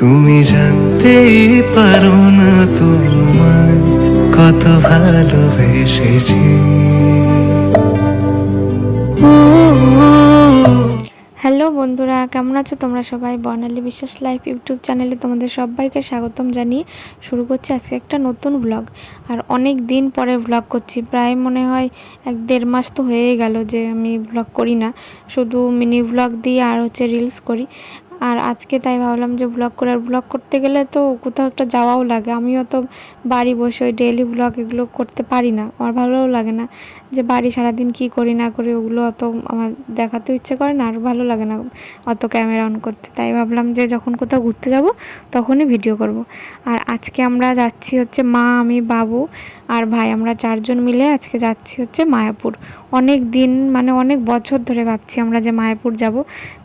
তুমি জানতেই পারো না তোমায় কত ভালোবেসেছি। হ্যালো বন্ধুরা, কেমন আছো তোমরা সবাই? বর্ণালী বিশ্বাস লাইফ ইউটিউব চ্যানেলে তোমাদের সবাইকে স্বাগতম জানিয়ে শুরু করছি আজকে একটা নতুন ব্লগ আর অনেক দিন পরে ব্লগ করছি, প্রায় মনে হয় এক দেড় মাস তো হয়েই গেল যে আমি ব্লগ করি না। শুধু মিনি ব্লগ দিয়ে আর হচ্ছে রিলস করি। আর আজকে তাই ভাবলাম যে ব্লগ করে আর ব্লগ করতে গেলে তো কোথাও একটা যাওয়াও লাগে। আমিও তো বাড়ি বসে ওই ডেইলি ব্লগ এগুলো করতে পারি না। আমার ভালোও লাগে না যে বাড়ি সারাদিন কি করি না করি ওগুলো অত আমার দেখাতেও ইচ্ছে করে না, আর ভালো লাগে না অত ক্যামেরা অন করতে। তাই ভাবলাম যে যখন কোথাও ঘুরতে যাব তখনই ভিডিও করব। আর আজকে আমরা যাচ্ছি হচ্ছে মা, আমি, বাবু আর ভাই। আমরা চারজন মিলে আজকে যাচ্ছি হচ্ছে মায়াপুর। অনেক দিন মানে অনেক বছর ধরে ভাবছি আমরা যে মায়াপুর যাব।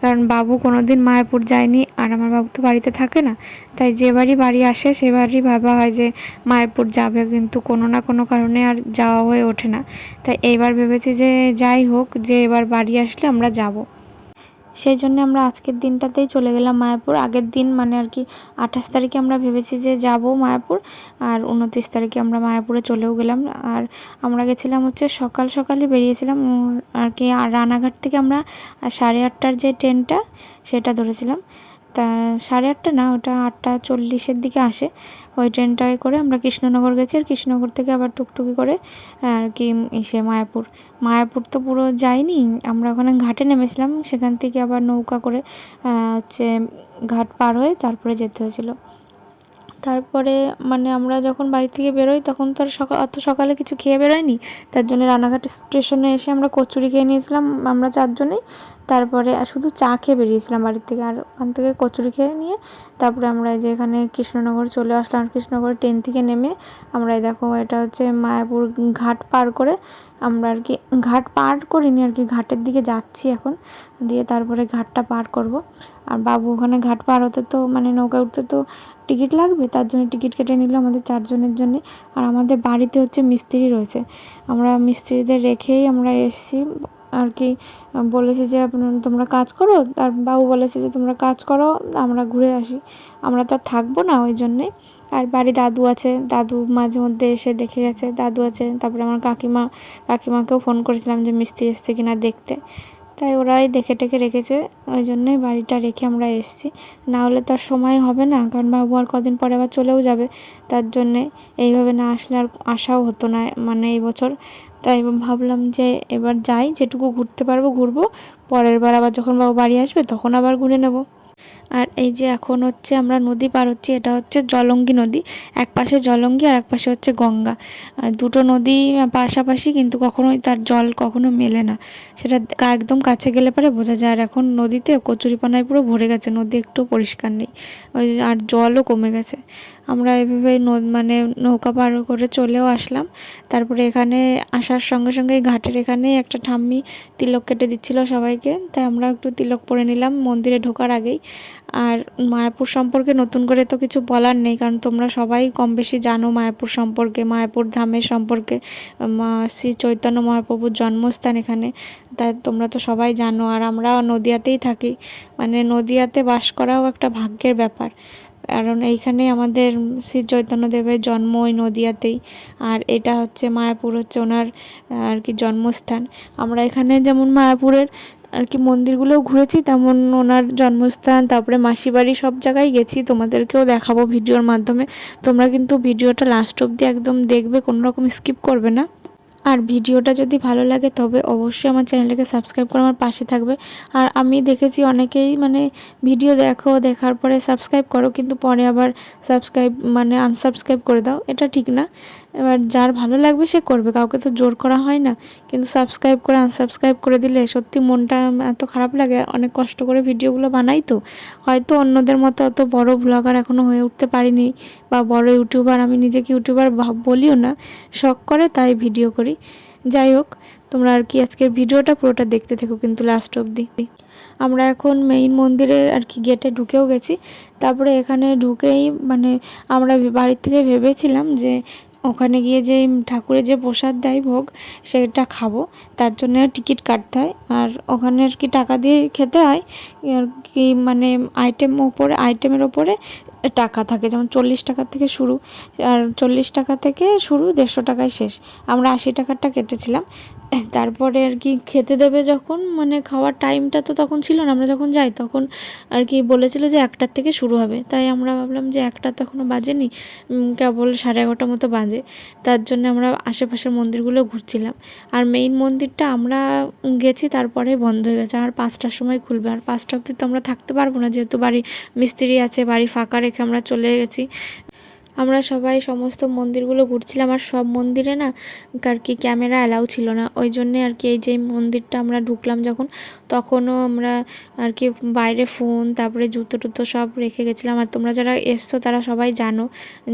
কারণ বাবু কোনো দিন মায়াপুর যায়নি আর আমার বাবু তো বাড়িতে থাকে না। তাই যে বাড়ি আসে, সে বাড়ি ভাবা হয় যে মায়াপুর যাবে কিন্তু কোনো না কোনো কারণে আর যাওয়া হয়ে ওঠে না। তাই এবার ভেবেছি যে যাই হোক, যে এবার বাড়ি আসলে আমরা যাব। সেই জন্য আমরা আজকের দিনটাতেই চলে গেলাম মায়াপুর। আগের দিন মানে আর কি আঠাশ তারিখে আমরা ভেবেছি যে যাব মায়াপুর, আর উনত্রিশ তারিখে আমরা মায়াপুরে চলেও গেলাম। আর আমরা গেছিলাম হচ্ছে সকাল সকালই বেরিয়েছিলাম। আর কি রানাঘাট থেকে আমরা সাড়ে আটটার যে ট্রেনটা সেটা ধরেছিলাম। তা সাড়ে আটটা না, ওটা আটটা চল্লিশের দিকে আসে। ওই ট্রেনটায় করে আমরা কৃষ্ণনগর গেছি, আর কৃষ্ণনগর থেকে আবার টুকটুকি করে, আর কি এসে মায়াপুর। মায়াপুর তো পুরো যাইনি, আমরা ওখানে ঘাটে নেমেছিলাম, সেখান থেকে আবার নৌকা করে হচ্ছে ঘাট পার হয়ে তারপরে যেতে হয়েছিল। তারপরে মানে আমরা যখন বাড়ি থেকে বেরোই, তখন তো আর সকাল অত সকালে কিছু খেয়ে বেরোয়নি, তার জন্য রানাঘাট স্টেশনে এসে আমরা কচুরি খেয়ে নিয়েছিলাম, আমরা চারজনেই। তারপরে শুধু চা খেয়ে বেরিয়েছিলাম বাড়ির থেকে। আর ওখান থেকে কচুরি খেয়ে নিয়ে তারপরে আমরা যে এখানে কৃষ্ণনগর চলে আসলাম। কৃষ্ণনগর ট্রেন থেকে নেমে আমরা দেখো এটা হচ্ছে মায়াপুর ঘাট পার করে আমরা আর কি ঘাট পার করিনি আর কি, ঘাটের দিকে যাচ্ছি এখন। দিয়ে তারপরে ঘাটটা পার করব। আর বাবু ওখানে ঘাট পার হতে তো মানে নৌকা উঠতে তো টিকিট লাগবে, তার জন্য টিকিট কেটে নিল আমাদের চারজনের জন্য। আর আমাদের বাড়িতে হচ্ছে মিস্ত্রি রয়েছে। আমরা মিস্ত্রিদের রেখেই আমরা এসেছি। আর কি বলেছে যে তোমরা কাজ করো, তার বাবু বলেছে যে তোমরা কাজ করো, আমরা ঘুরে আসি। আমরা তো আর থাকব না ওই জন্যে। আর বাড়ি দাদু আছে, দাদু মাঝে মধ্যে এসে দেখে গেছে, দাদু আছে। তারপরে আমার কাকিমা, কাকিমাকেও ফোন করেছিলাম যে মিস্ত্রি এসছে কিনা দেখতে। তাই ওরাই দেখে টেকে রেখেছে, ওই জন্যই বাড়িটা রেখে আমরা এসেছি। না হলে তো আর সময় হবে না, কারণ বাবু আর কদিন পরে আবার চলেও যাবে। তার জন্যে এইভাবে না আসলে আর আসাও হতো না মানে এই বছর। তাই ভাবলাম যে এবার যাই, যেটুকু ঘুরতে পারব ঘুরবো, পরের বার আবার যখন বাবু বাড়ি আসবে তখন আবার ঘুরে নেব। আর এই যে এখন হচ্ছে আমরা নদী পার হচ্ছি, এটা হচ্ছে জলঙ্গি নদী। এক পাশে জলঙ্গি আর এক পাশে হচ্ছে গঙ্গা। আর দুটো নদী পাশাপাশি কিন্তু কখনোই তার জল কখনো মেলে না। সেটা একদম কাছে গেলে পরে বোঝা যায়। আর এখন নদীতে কচুরিপানায় পুরো ভরে গেছে, নদী একটু পরিষ্কার নেই। ওই আর জলও কমে গেছে। আমরা এভাবে মানে নৌকা পার করে চলেও আসলাম। তারপরে এখানে আসার সঙ্গে সঙ্গে ঘাটের এখানে একটা ঠাম্মি তিলক কেটে দিচ্ছিল সবাইকে। তাই আমরা একটু তিলক পরে নিলাম। মন্দিরে ঢোকার আগেই। আর মায়াপুর সম্পর্কে নতুন করে তো কিছু বলার নেই, কারণ তোমরা সবাই কম বেশি জানো মায়াপুর সম্পর্কে, মায়াপুর ধামের সম্পর্কে। শ্রী চৈতন্য মহাপ্রভুর জন্মস্থান এখানে, তা তোমরা তো সবাই জানো। আর আমরা নদিয়াতেই থাকি মানে নদিয়াতে বাস করাও একটা ভাগ্যের ব্যাপার। কারণ এইখানে আমাদের শ্রী চৈতন্যদেবের জন্ম ওই নদিয়াতেই, আর এটা হচ্ছে মায়াপুর হচ্ছে ওনার আর কি জন্মস্থান। আমরা এখানে যেমন মায়াপুরের আর কি মন্দিরগুলোও ঘুরেছি, তেমন ওনার জন্মস্থান, তারপরে মাসি বাড়ি সব জায়গায় গেছি, তোমাদেরকেও দেখাবো ভিডিওর মাধ্যমে। তোমরা কিন্তু ভিডিওটা লাস্ট অবধি একদম দেখবে কোনো রকম স্কিপ করবে না। আর ভিডিওটা যদি ভালো লাগে, তবে অবশ্যই আমার চ্যানেলটাকে সাবস্ক্রাইব করে আমার পাশে থাকবে। আর আমি দেখেছি অনেকেই মানে ভিডিও দেখো, দেখার পরে সাবস্ক্রাইব করো, কিন্তু পরে আবার সাবস্ক্রাইব মানে আনসাবস্ক্রাইব করে দাও। এটা ঠিক না। এবার যার ভালো লাগবে সে করবে। কাউকে তো জোর করা হয় না। কিন্তু সাবস্ক্রাইব করে আনসাবস্ক্রাইব করে দিলে সত্যি মনটা এত খারাপ লাগে। অনেক কষ্ট করে ভিডিওগুলো বানাই তো। হয়তো অন্যদের মতো অত বড় ব্লগার এখনও হয়ে উঠতে পারিনি, বা বড় ইউটিউবার আমি নিজেকে ইউটিউবার বলিও না। শখ করে তাই ভিডিও করি। যাই হোক, তোমরা আর কি আজকের ভিডিওটা পুরোটা দেখতে থেকো কিন্তু লাস্ট অবধি। আমরা এখন মেইন মন্দিরের আর কি গেটে ঢুকেও গেছি। তারপরে এখানে ঢুকেই মানে আমরা বাড়ির থেকে ভেবেছিলাম যে ওখানে গিয়ে যে ঠাকুরের যে প্রসাদ দেয় ভোগ, সেটা খাব। তার জন্য টিকিট কাটতে হয়। আর ওখানে আর কি টাকা দিয়ে খেতে হয়। আর কি মানে আইটেম ওপরে আইটেমের ওপরে টাকা থাকে। যেমন চল্লিশ টাকা থেকে শুরু। আর চল্লিশ টাকা থেকে শুরু দেড়শো টাকায় শেষ। আমরা আশি টাকারটা কেটেছিলাম। তারপরে আর কি খেতে দেবে যখন মানে খাওয়ার টাইমটা তো তখন ছিল না, আমরা যখন যাই তখন আর কি বলেছিল যে একটার থেকে শুরু হবে। তাই আমরা ভাবলাম যে একটা তো এখনও বাজেনি কেবল সাড়ে এগারোটার মতো বাজে। তার জন্য আমরা আশেপাশের মন্দিরগুলো ঘুরছিলাম। আর মেইন মন্দিরটা আমরা গেছি তারপরে বন্ধ হয়ে গেছে, আর পাঁচটার সময় খুলবে। আর পাঁচটা অবধি তো আমরা থাকতে পারব না, যেহেতু বাড়ি মিস্ত্রি আছে, বাড়ি ফাঁকা রেখে আমরা চলে গেছি। আমরা সবাই সমস্ত মন্দিরগুলো ঘুরছিলাম আর সব মন্দিরে না আর কি ক্যামেরা অ্যালাউ ছিল না। ওই জন্যে আর কি এই যে মন্দিরটা আমরা ঢুকলাম যখন, তখনও আমরা আর কি বাইরে ফোন, তারপরে জুতো টুতো সব রেখে গেছিলাম। আর তোমরা যারা এসছো তারা সবাই জানো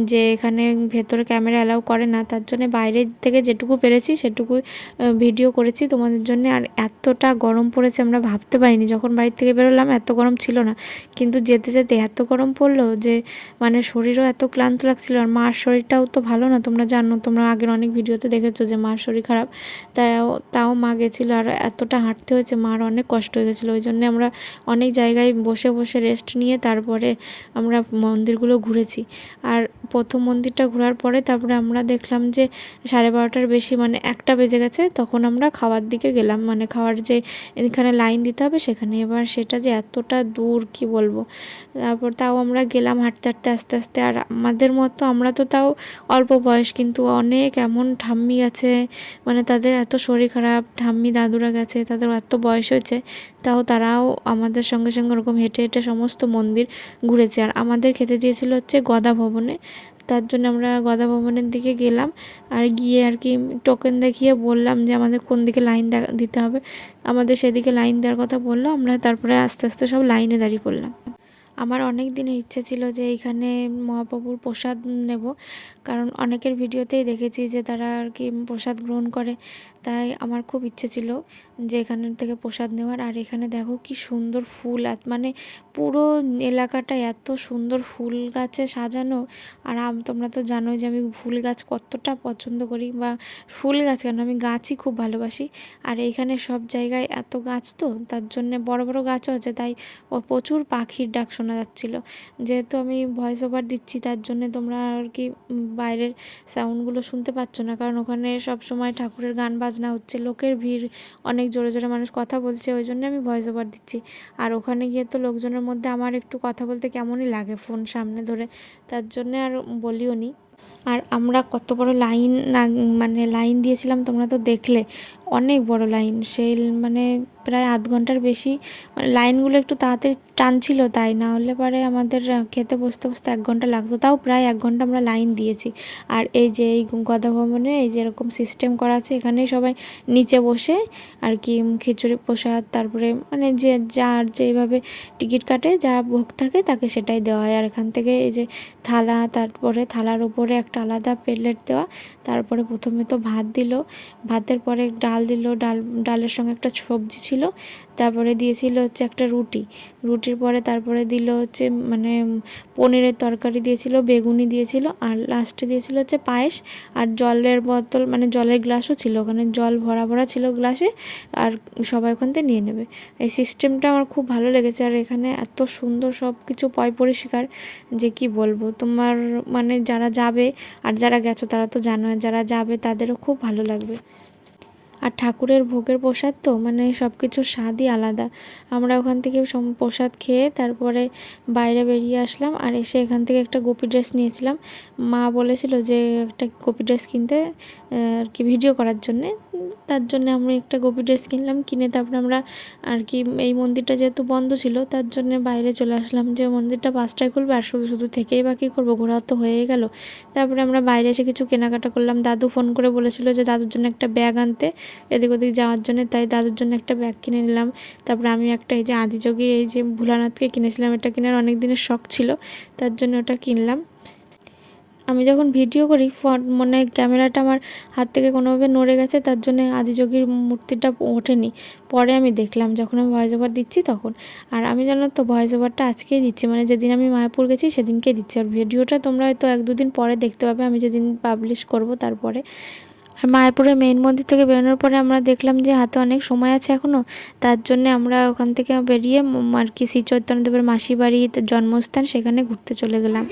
যে এখানে ভেতরে ক্যামেরা অ্যালাউ করে না। তার জন্য বাইরে থেকে যেটুকু পেরেছি সেটুকু ভিডিও করেছি তোমাদের জন্য। আর এতটা গরম পড়েছে আমরা ভাবতে পারিনি। যখন বাড়ির থেকে বেরোলাম এত গরম ছিল না। কিন্তু যেতে যেতে এত গরম পড়ল যে মানে শরীরও এত ক্লান্ত লাগছিল। আর মার শরীরটাও তো ভালো না, তোমরা জানো, তোমরা আগের অনেক ভিডিওতে দেখেছ যে মার শরীর খারাপ, তাও তাও মা গেছিল আর এতটা হাঁটতে হয়েছে, মার অনেক কষ্ট হয়ে গেছিল। ওই জন্যে আমরা অনেক জায়গায় বসে বসে রেস্ট নিয়ে তারপরে আমরা মন্দিরগুলো ঘুরেছি। আর প্রথম মন্দিরটা ঘোরার পরে তারপরে আমরা দেখলাম যে সাড়ে বারোটার বেশি মানে একটা বেজে গেছে, তখন আমরা খাওয়ার দিকে গেলাম। মানে খাওয়ার যে এখানে লাইন দিতে হবে, সেখানে এবার সেটা যে এতটা দূর, কি বলব? তারপর তাও আমরা গেলাম হাঁটতে হাঁটতে, আস্তে আস্তে। আর আমাদের মতো, আমরা তো তাও অল্প বয়স, কিন্তু অনেক এমন ঠাম্মি আছে মানে তাদের এত শরীর খারাপ, ঠাম্মি দাদুরা গেছে, তাদের এত বয়স হয়েছে, তাও তারাও আমাদের সঙ্গে সঙ্গে ওরকম হেঁটে হেঁটে সমস্ত মন্দির ঘুরেছে। আর আমাদের খেতে দিয়েছিল হচ্ছে গদা ভবনে, তার জন্য আমরা গদা ভবনের দিকে গেলাম, আর গিয়ে আর কি টোকেন দেখিয়ে বললাম যে আমাদের কোন দিকে লাইন দিতে হবে। আমাদের সেদিকে লাইন দেওয়ার কথা বলল, আমরা তারপরে আস্তে আস্তে সব লাইনে দাঁড়িয়ে পড়লাম। আমার অনেক দিনের ইচ্ছে ছিল যে এইখানে মহাপ্রভুর প্রসাদ নেব। কারণ অনেকের ভিডিওতেই দেখেছি যে তারা আর কি প্রসাদ গ্রহণ করে। তাই আমার খুব ইচ্ছে ছিল যে এখান থেকে প্রসাদ নেওয়ার। আর এখানে দেখো কি সুন্দর ফুল মানে পুরো এলাকাটা এত সুন্দর ফুল গাছে সাজানো। আর আম- তোমরা তো জানোই যে আমি ফুল গাছ কতটা পছন্দ করি বা ফুল গাছ কেন, আমি গাছই খুব ভালোবাসি। আর এইখানে সব জায়গায় এত গাছ তো, তার জন্যে বড় বড় গাছও আছে, তাই প্রচুর পাখির ডাক শোনা যাচ্ছিল। যেহেতু আমি ভয়েস ওভার দিচ্ছি, তার জন্যে তোমরা আর কি বাইরের সাউন্ডগুলো শুনতে পাচ্ছ না, কারণ ওখানে সব সময় ঠাকুরের গান বাজনা হচ্ছে, লোকের ভিড়, অনেক জোরে জোরে মানুষ কথা বলছে, ওই জন্য আমি ভয়েস ওভার দিচ্ছি। আর ওখানে গিয়ে তো লোকজনের মধ্যে আমার একটু কথা বলতে কেমনই লাগে ফোন সামনে ধরে, তার জন্যে আর বলিও নি। আর আমরা কত বড় লাইন মানে লাইন দিয়েছিলাম, তোমরা তো দেখলে, অনেক বড় লাইন সেই মানে প্রায় আধ ঘণ্টার বেশি। মানে লাইনগুলো একটু তাড়াতাড়ি টানছিল তাই, না হলে পরে আমাদের খেতে বসতে বসতে এক ঘণ্টা লাগতো। তাও প্রায় এক ঘণ্টা আমরা লাইন দিয়েছি। আর এই যে এই গদা ভবনে এই যে এরকম সিস্টেম করা আছে, এখানেই সবাই নিচে বসে আর কি খিচুড়ি প্রসাদ, তারপরে মানে যে যার যেভাবে টিকিট কাটে, যা ভোগ থাকে তাকে সেটাই দেওয়া হয়। আর এখান থেকে এই যে থালা, তারপরে থালার উপরে একটা আলাদা প্লেট দেওয়া, তারপরে প্রথমে তো ভাত দিল। ভাতের পরে ডাল দিল, ডাল, ডালের সঙ্গে একটা সবজি ছিল তারপরে দিয়েছিল হচ্ছে একটা রুটি। রুটির পরে তারপরে দিল হচ্ছে মানে পনিরের তরকারি দিয়েছিল, বেগুনি দিয়েছিল, আর লাস্টে দিয়েছিল হচ্ছে পায়েস, আর জলের বোতল মানে জলের গ্লাসও ছিল। ওখানে জল ভরা ভরা ছিল গ্লাসে, আর সবাই ওখান থেকে নিয়ে নেবে। এই সিস্টেমটা আমার খুব ভালো লেগেছে, আর এখানে এত সুন্দর সব কিছু পয় পরিষ্কার, যে কি বলব? তোমার মানে যারা যাবে, আর যারা গেছো তারা তো জানো যারা যাবে তাদেরও খুব ভালো লাগবে। আর ঠাকুরের ভোগের প্রসাদ তো মানে সব কিছুর স্বাদই আলাদা। আমরা ওখান থেকে প্রসাদ খেয়ে তারপরে বাইরে বেরিয়ে আসলাম আর এসে এখান থেকে একটা গোপী ড্রেস নিয়েছিলাম। মা বলেছিল যে একটা গোপী ড্রেস কিনতে আর কি ভিডিও করার জন্যে। তার জন্য আমরা একটা গোপী ড্রেস কিনলাম, কিনে তারপরে আমরা আর কি এই মন্দিরটা যেহেতু বন্ধ ছিল, তার জন্য বাইরে চলে আসলাম যে মন্দিরটা পাঁচটায় খুলবে আর শুধু শুধু থেকেই বা কী করব, ঘোরা তো হয়ে গেল। তারপরে আমরা বাইরে এসে কিছু কেনাকাটা করলাম। দাদু ফোন করে বলেছিল যে দাদুর জন্য একটা ব্যাগ আনতে, এদিক ওদিক যাওয়ার জন্য, তাই দাদুর জন্য একটা ব্যাগ কিনে নিলাম। তারপরে আমি একটা এই যে আদিযোগীর এই যে ভোলানাথকে কিনেছিলাম, এটা কেনার অনেক দিনের শখ ছিল, তার জন্য ওটা কিনলাম। আমি যখন ভিডিও করি মানে ক্যামেরাটা আমার হাত থেকে কোনোভাবে নড়ে গেছে, তার জন্য আদিযোগীর মূর্তিটা ওঠেনি। পরে আমি দেখলাম, যখন আমি ভয়েস ওভার দিচ্ছি তখন। আর আমি জানো তো ভয়েস ওভারটা আজকেই দিচ্ছি মানে যেদিন আমি মায়াপুর গেছি সেদিনকে দিচ্ছি। আর ভিডিওটা তোমরা হয়তো এক দুদিন পরে দেখতে পাবে, আমি যেদিন পাবলিশ করব তারপরে। আর মায়াপুরে মেইন মন্দির থেকে বেরোনোর পরে আমরা দেখলাম যে হাতে অনেক সময় আছে এখনও তার জন্য আমরা ওখান থেকে বেরিয়ে আর কি শ্রী চৈতন্যদেবের মাসি বাড়ি জন্মস্থান সেখানে ঘুরতে চলে গেলাম।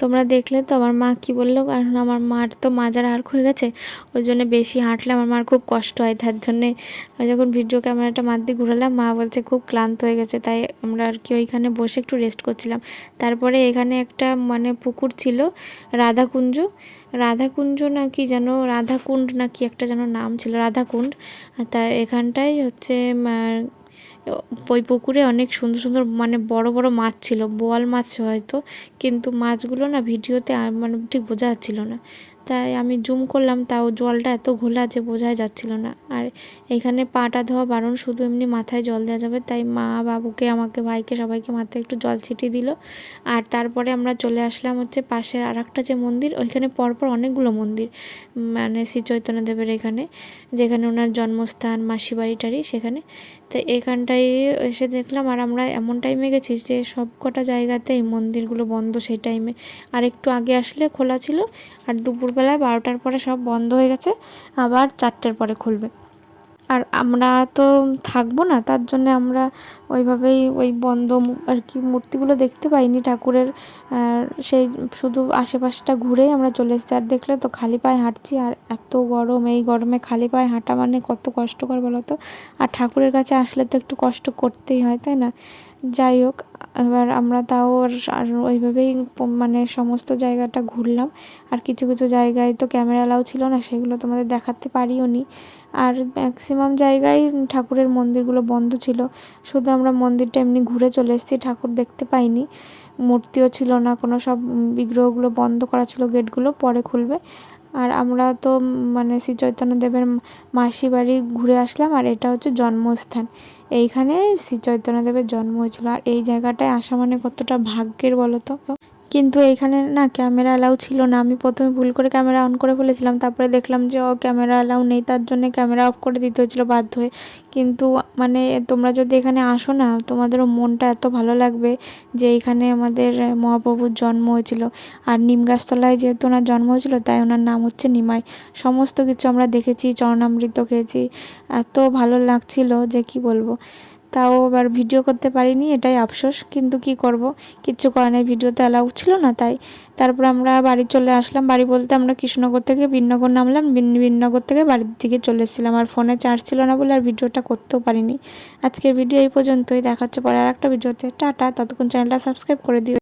তোমরা দেখলে তো আমার মা কি বলল? কারণ আমার মার তো মাজার হাড় হয়ে গেছে। ওই জন্য বেশি হাঁটলে আমার মার খুব কষ্ট হয়। তার জন্যে আমি যখন ভিডিও ক্যামেরাটা মার দিয়ে ঘুরালাম, মা বলছে খুব ক্লান্ত হয়ে গেছে। তাই আমরা আর কি ওইখানে বসে একটু রেস্ট করছিলাম। তারপরে এখানে একটা মানে পুকুর ছিল, রাধাকুঞ্জ। রাধাকুঞ্জ না কি যেন, রাধাকুণ্ড না কি একটা যেন নাম ছিল, রাধাকুণ্ড। তা এখানটাই হচ্ছে ওই পুকুরে অনেক সুন্দর সুন্দর মানে বড় বড় মাছ ছিল, বোয়াল মাছ হয়তো, কিন্তু মাছগুলো না ভিডিওতে মানে ঠিক বোঝা যাচ্ছিল না। তাই আমি জুম করলাম, তাও জলটা এত ঘোলা যে বোঝাই যাচ্ছিল না। আর এখানে পাটা ধোয়া বারণ, শুধু এমনি মাথায় জল দেওয়া যাবে। তাই মা বাবুকে, আমাকে ভাইকে, সবাইকে মাথায় একটু জল ছিটিয়ে দিল। আর তারপরে আমরা চলে আসলাম হচ্ছে পাশের আর একটা যে মন্দির, ওইখানে পরপর অনেকগুলো মন্দির মানে শ্রী চৈতন্যদেবের এখানে, যেখানে ওনার জন্মস্থান মাসি বাড়ি টাড়ি সেখানে। তো এখানটায় এসে দেখলাম আর আমরা এমন টাইমে গেছি যে সব কটা জায়গাতেই মন্দিরগুলো বন্ধ সেই টাইমে আর একটু আগে আসলে খোলা ছিল আর দুপুরবেলা বারোটার পরে সব বন্ধ হয়ে গেছে, আবার চারটের পরে খুলবে। আর আমরা তো থাকব না, তার জন্য আমরা ওইভাবেই ওই বন্ধ আর কি মূর্তিগুলো দেখতে পাইনি ঠাকুরের। সেই শুধু আশেপাশটা ঘুরেই আমরা চলে এসেছি। আর দেখলে তো খালি পায়ে হাঁটছি, আর এত গরম, এই গরমে খালি পায়ে হাঁটা মানে কত কষ্টকর বলো তো? আর ঠাকুরের কাছে আসলে তো একটু কষ্ট করতেই হয়, তাই না? যাই হোক এবার আমরা তাও আর- ওইভাবেই মানে সমস্ত জায়গাটা ঘুরলাম। আর কিছু কিছু জায়গায় তো ক্যামেরা অ্যালাউ ছিল না, সেগুলো তোমাদের দেখাতে পারিও নি। আর ম্যাক্সিমাম জায়গায় ঠাকুরের মন্দিরগুলো বন্ধ ছিল। শুধু আমরা মন্দিরটা এমনি ঘুরে চলে এসেছি, ঠাকুর দেখতে পাইনি। মূর্তিও ছিল না, কোনো সব বিগ্রহগুলো বন্ধ করা ছিল গেটগুলো, পরে খুলবে। আর আমরা তো মানে শ্রী চৈতন্যদেবের মাসি বাড়ি ঘুরে আসলাম, আর এটা হচ্ছে জন্মস্থান। এইখানে শ্রী চৈতন্যদেবের জন্ম হয়েছিল। আর এই জায়গাটায় আসা মানে কতটা ভাগ্যের বলো তো কিন্তু এইখানে না ক্যামেরা অ্যালাউ ছিল না। আমি প্রথমে ভুল করে ক্যামেরা অন করে ফেলেছিলাম। তারপরে দেখলাম যে, ও ক্যামেরা অ্যালাউ নেই। তার জন্য ক্যামেরা অফ করে দিতে হয়েছিল বাধ্য হয়ে। কিন্তু মানে তোমরা যদি এখানে আসো না, তোমাদেরও মনটা এত ভালো লাগবে যে, এখানে আমাদের মহাপ্রভুর জন্ম হয়েছিল। আর নিম গাছতলায় যেহেতু ওনার জন্ম হয়েছিল, তাই ওনার নাম হচ্ছে নিমাই। সমস্ত কিছু আমরা দেখেছি, চরণামৃত খেয়েছি। এত ভালো লাগছিল যে, কি বলব? তাও আবার ভিডিও করতে পারিনি, এটাই আফসোস। কিন্তু কি করব? কিচ্ছু করার নেই, ভিডিওতে অ্যালাউ ছিল না তাই। তারপর আমরা বাড়ি চলে আসলাম। বাড়ি বলতে আমরা কৃষ্ণনগর থেকে ভিন্নগর নামলাম। ভিন্নগর থেকে বাড়ির দিকে চলে এসেছিলাম। আর ফোনে চার্জ ছিল না বলে আর ভিডিওটা করতেও পারিনি। আজকের ভিডিও এই পর্যন্তই। দেখাচ্ছে পরে আর একটা ভিডিওতে। টাটা। ততক্ষণ চ্যানেলটা সাবস্ক্রাইব করে দিও।